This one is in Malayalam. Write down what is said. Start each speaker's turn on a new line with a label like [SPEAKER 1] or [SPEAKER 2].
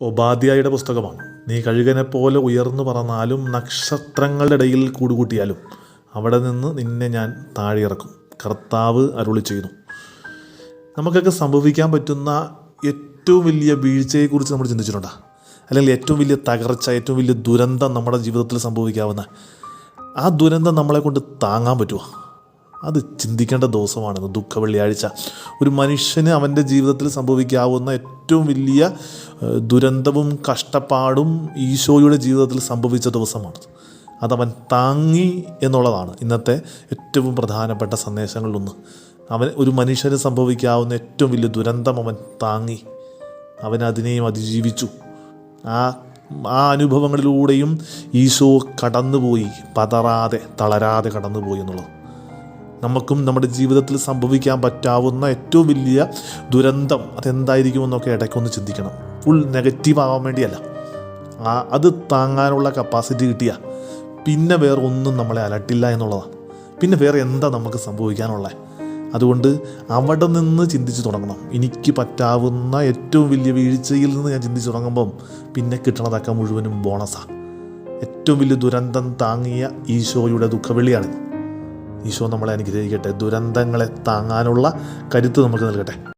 [SPEAKER 1] ഒബാദ്യായുടെ പുസ്തകമാണ്. നീ കഴുകനെ പോലെ ഉയർന്നു പറന്നാലും നക്ഷത്രങ്ങളുടെ ഇടയിൽ കൂടുകൂട്ടിയാലും അവിടെ നിന്ന് നിന്നെ ഞാൻ താഴെ ഇറക്കും കർത്താവ് അരുളി ചെയ്യുന്നു. നമുക്കൊക്കെ സംഭവിക്കാൻ പറ്റുന്ന ഏറ്റവും വലിയ വീഴ്ചയെക്കുറിച്ച് നമ്മൾ ചിന്തിച്ചിട്ടുണ്ടോ? അല്ലെങ്കിൽ ഏറ്റവും വലിയ തകർച്ച ഏറ്റവും വലിയ ദുരന്തം നമ്മുടെ ജീവിതത്തിൽ സംഭവിക്കാവുന്ന ആ ദുരന്തം നമ്മളെ കൊണ്ട് താങ്ങാൻ പറ്റുമോ അത് ചിന്തിക്കേണ്ട ദിവസമാണെന്ന്. ദുഃഖ വെള്ളിയാഴ്ച. ഒരു മനുഷ്യന് അവന്റെ ജീവിതത്തിൽ സംഭവിക്കാവുന്ന ഏറ്റവും വലിയ ദുരന്തവും കഷ്ടപ്പാടും ഈശോയുടെ ജീവിതത്തിൽ സംഭവിച്ച ദിവസമാണ്. അതവൻ താങ്ങി എന്നുള്ളതാണ് ഇന്നത്തെ ഏറ്റവും പ്രധാനപ്പെട്ട സന്ദേശങ്ങളിലൊന്ന്. അവൻ ഒരു മനുഷ്യന് സംഭവിക്കാവുന്ന ഏറ്റവും വലിയ ദുരന്തം അവൻ താങ്ങി. അവൻ അതിനെയും അതിജീവിച്ചു. ആ ആ അനുഭവങ്ങളിലൂടെയും ഈശോ കടന്നുപോയി. പതറാതെ തളരാതെ കടന്നുപോയി എന്നുള്ളത്. നമുക്കും നമ്മുടെ ജീവിതത്തിൽ സംഭവിക്കാൻ പറ്റാവുന്ന ഏറ്റവും വലിയ ദുരന്തം അതെന്തായിരിക്കുമെന്നൊക്കെ ഇടയ്ക്കൊന്ന് ചിന്തിക്കണം. ഫുൾ നെഗറ്റീവ് ആവാൻ വേണ്ടിയല്ല. ആ അത് താങ്ങാനുള്ള കപ്പാസിറ്റി കിട്ടിയ പിന്നെ വേറെ ഒന്നും നമ്മളെ അലട്ടില്ല എന്നുള്ളതാണ് പിന്നെ വേറെ എന്താ നമുക്ക് സംഭവിക്കാനുള്ളത് അതുകൊണ്ട് അവിടെ നിന്ന് ചിന്തിച്ച് തുടങ്ങണം. എനിക്ക് പറ്റാവുന്ന ഏറ്റവും വലിയ വീഴ്ചയിൽ നിന്ന് ഞാൻ ചിന്തിച്ച് തുടങ്ങുമ്പം പിന്നെ കിട്ടണതൊക്കെ മുഴുവനും ബോണസാണ് ഏറ്റവും വലിയ ദുരന്തം താങ്ങിയ ഈശോയുടെ ദുഃഖവെള്ളിയാണിത് ഈശോ നമ്മളെ അനുഗ്രഹിക്കട്ടെ. ദുരന്തങ്ങളെ താങ്ങാനുള്ള കരുത്ത് നമുക്ക് നൽകട്ടെ.